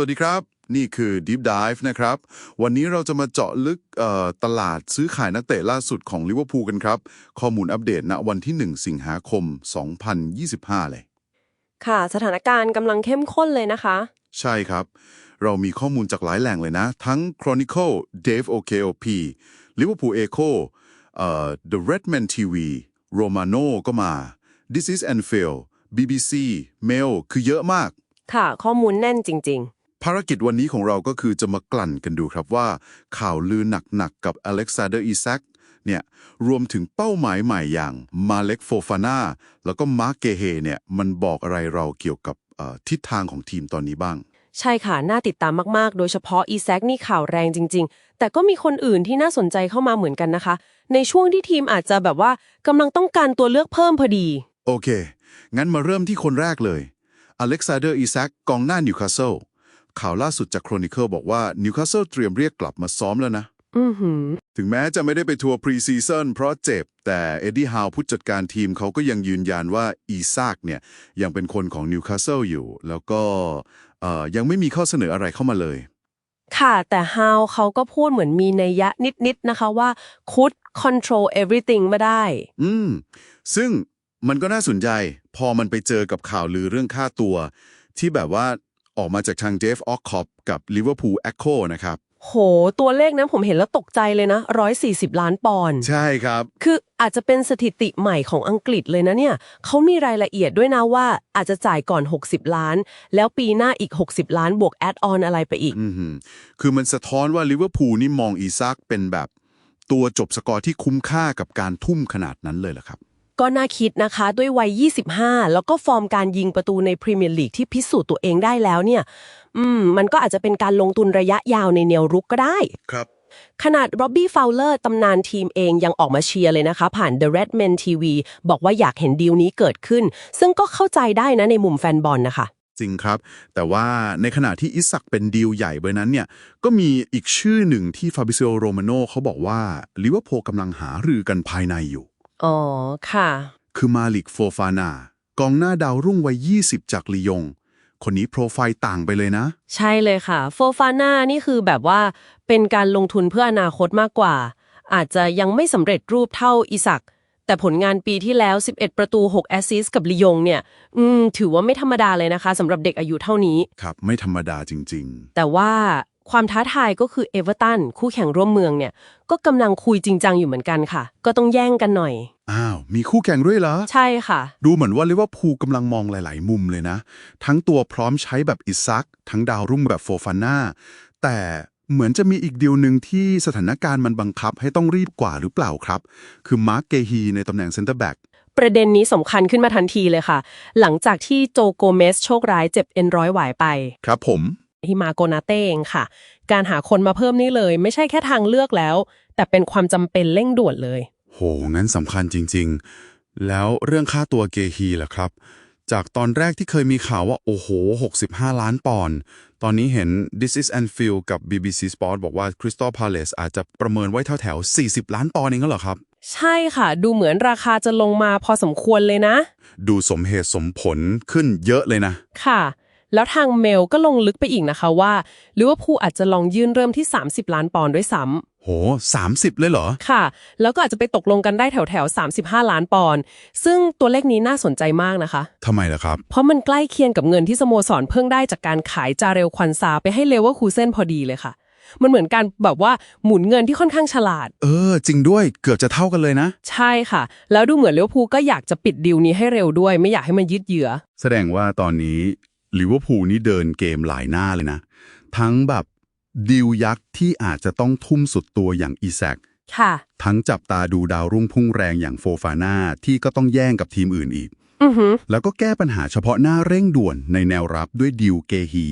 สวัสดีครับ นี่คือ Deep Dive นะครับ วันนี้เราจะมาเจาะลึกเอ่อตลาดซื้อขายนักเตะล่าสุดของลิเวอร์พูลกันครับ ข้อมูลอัปเดตณวันที่ 1 สิงหาคม 2025 เลย ค่ะสถานการณ์กำลังเข้มข้นเลยนะคะ ใช่ครับ เรามีข้อมูลจากหลายแหล่งเลยนะ ทั้ง Chronicle Dave OKOP Liverpool Echo เอ่อ The Redman TV Romano ก็มา This is Anfield BBC Mail คือเยอะมากค่ะ ข้อมูลแน่นจริง ภารกิจวันนี้ของเราก็คือจะมากลั่นกันดูครับว่า ข่าวลือหนักๆกับอเล็กซานเดอร์อีแซคเนี่ยรวมถึงเป้าหมายใหม่อย่างมาเล็กโฟฟาน่าแล้วก็มาร์กเกเฮเนี่ยมันบอกอะไรเราเกี่ยวกับเอ่อทิศทางของทีมตอนนี้บ้างๆใช่ค่ะ น่าติดตามมากๆ โดยเฉพาะอีแซกนี่ข่าวแรงจริง ๆ แต่ก็มีคนอื่นที่น่าสนใจเข้ามาเหมือนกันนะคะ ในช่วงที่ทีมอาจจะแบบว่ากำลังต้องการตัวเลือกเพิ่มพอดี โอเค งั้นมาเริ่มที่คนแรกเลยอเล็กซานเดอร์อีแซคกองหน้านิวคาสเซิล ข่าวล่าสุดจากโครนิเคิลบอกว่านิวคาสเซิลเตรียมเรียกกลับมาซ้อมแล้วนะ อือหือ ถึงแม้จะไม่ได้ไปทัวร์พรีซีซั่นเพราะเจ็บ แต่เอ็ดดี้ฮาวผู้จัดการทีมเขาก็ยังยืนยันว่าอีซากเนี่ย ยังเป็นคนของนิวคาสเซิลอยู่ แล้วก็เอ่อยังไม่มีข้อเสนออะไรเข้ามาเลย ค่ะ แต่ฮาวเขาก็พูดเหมือนมีนัยยะนิด ๆ นะคะว่า could control everything มาได้ อืม ซึ่งมันก็น่าสนใจ พอมันไปเจอกับข่าวลือเรื่องค่าตัว ที่แบบว่า ออกมาจากทางเจฟออกคอปกับลิเวอร์พูลแอคโคนะครับ โห ตัวเลขนั้นผมเห็นแล้วตกใจเลยนะ 140 ล้านปอนด์ใช่ครับ คืออาจจะเป็นสถิติใหม่ของอังกฤษเลยนะเนี่ย เขามีรายละเอียดด้วยนะว่าอาจจะจ่ายก่อน 60 ล้าน แล้วปีหน้าอีก 60 ล้านบวกแอดออนอะไรไปอีก อือหือคือมันสะท้อนว่าลิเวอร์พูลนี่มองอีซักเป็นแบบ ตัวจบสกอร์ที่คุ้มค่ากับการทุ่มขนาดนั้นเลยล่ะครับ ก็น่าคิดนะคะด้วยวัย 25 แล้วก็ฟอร์มการยิงประตูในพรีเมียร์ลีกที่พิสูจน์ตัวเองได้แล้วเนี่ย อืม มันก็อาจจะเป็นการลงทุนระยะยาวในแนวรุกก็ได้ ครับ ขนาดร็อบบี้ฟาวเลอร์ตำนานทีมเองยังออกมาเชียร์เลยนะคะ ผ่าน The Redmen TV บอกว่าอยากเห็นดีลนี้เกิดขึ้น ซึ่งก็เข้าใจได้นะในมุมแฟนบอลนะคะ จริงครับ แต่ว่าในขณะที่อิสักเป็นดีลใหญ่เบอร์นั้นเนี่ย ก็มีอีกชื่อหนึ่งที่ฟาบิซิโอโรมาโนเขาบอกว่าลิเวอร์พูลกำลังหารือกันภายในอยู่ อ๋อ ค่ะ คือมาลิกโฟฟานา กองหน้าดาวรุ่งวัย 20 จากลียง คนนี้โปรไฟล์ต่างไปเลยนะ ใช่เลยค่ะ โฟฟาน่านี่คือแบบว่าเป็นการลงทุนเพื่ออนาคตมากกว่า อาจจะยังไม่สำเร็จรูปเท่าอิสัก แต่ผลงานปีที่แล้ว 11 ประตู 6 แอสซิสต์กับลียงเนี่ย อืม ถือว่าไม่ธรรมดาเลยนะคะสำหรับเด็กอายุเท่านี้ ครับ ไม่ธรรมดาจริงแต่ว่า ความท้าทายก็คือเอเวอร์ตันคู่แข่งร่วมเมืองเนี่ย ก็กำลังคุยจริงจังอยู่เหมือนกันค่ะ ก็ต้องแย่งกันหน่อยๆอ้าว มีคู่แข่งด้วยเหรอ ใช่ค่ะ ดูเหมือนว่าลิเวอร์พูลกำลังมองหลาย ๆ มุมเลยนะ ทั้งตัวพร้อมใช้แบบอิซัก ทั้งดาวรุ่งแบบโฟฟาน่า แต่เหมือนจะมีอีกดีลหนึ่งที่สถานการณ์มันบังคับให้ต้องรีบกว่าหรือเปล่าครับ คือมาร์กเกฮีในตำแหน่งเซนเตอร์แบ็กประเด็นนี้สำคัญขึ้นมาทันทีเลยค่ะ หลังจากที่โจโกเมสโชคร้ายเจ็บเอ็นร้อยหวายไป ครับผม ฮิมาโกนาเต้เองค่ะ การหาคนมาเพิ่มนี่เลย ไม่ใช่แค่ทางเลือกแล้ว แต่เป็นความจำเป็นเร่งด่วนเลย โห งั้นสำคัญจริง ๆ แล้วเรื่องค่าตัวเกฮีล่ะครับ จากตอนแรกที่เคยมีข่าวว่า โอ้โห 65 ล้านปอนด์ตอนนี้เห็น This is Anfield กับ BBC Sport บอกว่า Crystal Palace อาจจะประเมินไว้แถวๆ40 ล้านปอนด์เองก็เหรอครับใช่ค่ะ ดูเหมือนราคาจะลงมาพอสมควรเลยนะ ดูสมเหตุสมผลขึ้นเยอะเลยนะ ค่ะ แล้วทางเมลก็ลงลึกไปอีกนะคะว่าลิเวอร์พูลอาจจะลองยื่นเริ่มที่ 30 ล้านปอนด์ด้วยซ้ำโห30 เลยเหรอ ค่ะ แล้วก็อาจจะไปตกลงกันได้แถวแถวๆ35 ล้านปอนด์ ซึ่งตัวเลขนี้น่าสนใจมากนะคะ ทำไมล่ะครับ เพราะมันใกล้เคียงกับเงินที่สโมสรเพิ่งได้จากการขายจาเรลควันซาไปให้เลเวอร์คูเซนพอดีเลยค่ะ มันเหมือนการแบบว่าหมุนเงินที่ค่อนข้างฉลาด เออ จริงด้วย เกือบจะเท่ากันเลยนะ ใช่ค่ะ แล้วดูเหมือนลิเวอร์พูลก็อยากจะปิดดีลนี้ให้เร็วด้วย ไม่อยากให้มันยืดเยื้อ แสดงว่าตอนนี้ ลิเวอร์พูลนี่เดินเกมหลายหน้าเลยนะ ทั้งแบบดิวยักษ์ที่อาจจะต้องทุ่มสุดตัวอย่างอีแซกค่ะทั้งจับตาดูดาวรุ่งพุ่งแรงอย่างโฟฟาน่าที่ก็ต้องแย่งกับทีมอื่นอีกอือหือแล้วก็แก้ปัญหาเฉพาะหน้าเร่งด่วนในแนวรับด้วยดิวเกฮี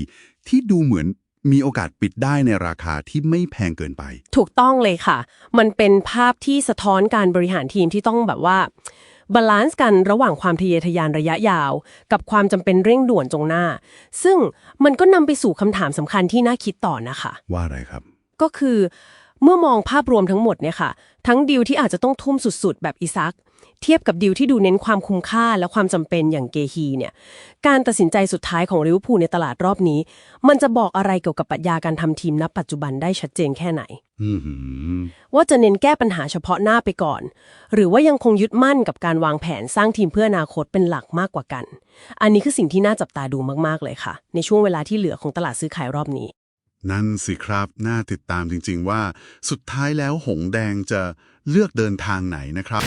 ที่ดูเหมือนมีโอกาสปิดได้ในราคาที่ไม่แพงเกินไป ถูกต้องเลยค่ะ มันเป็นภาพที่สะท้อนการบริหารทีมที่ต้องแบบว่า บาลานซ์กันระหว่างความทะเยอทะยานระยะยาว กับความจำเป็นเร่งด่วนตรงหน้า ซึ่งมันก็นำไปสู่คำถามสำคัญที่น่าคิดต่อนะคะ ว่าอะไรครับ ก็คือ เมื่อมองภาพรวมทั้งหมดเนี่ยค่ะ ทั้งดีลที่อาจจะต้องทุ่มสุดๆ แบบอิซัก เทียบกับดีลที่ดูเน้นความคุ้มค่าและความจำเป็นอย่างเกฮีเนี่ย การตัดสินใจสุดท้ายของลิเวอร์พูลในตลาดรอบนี้ มันจะบอกอะไรเกี่ยวกับปรัชญาการทำทีมณปัจจุบันได้ชัดเจนแค่ไหนอือหือว่าจะเน้นแก้ปัญหาเฉพาะหน้าไปก่อน หรือว่ายังคงยึดมั่นกับการวางแผนสร้างทีมเพื่ออนาคตเป็นหลักมากกว่ากัน อันนี้คือสิ่งที่น่าจับตาดูมากๆเลยค่ะ ในช่วงเวลาที่เหลือของตลาดซื้อขายรอบนี้ นั่นสิครับน่าติดตามจริง ๆ ว่าสุดท้ายแล้วหงแดงจะเลือกเดินทางไหนนะครับ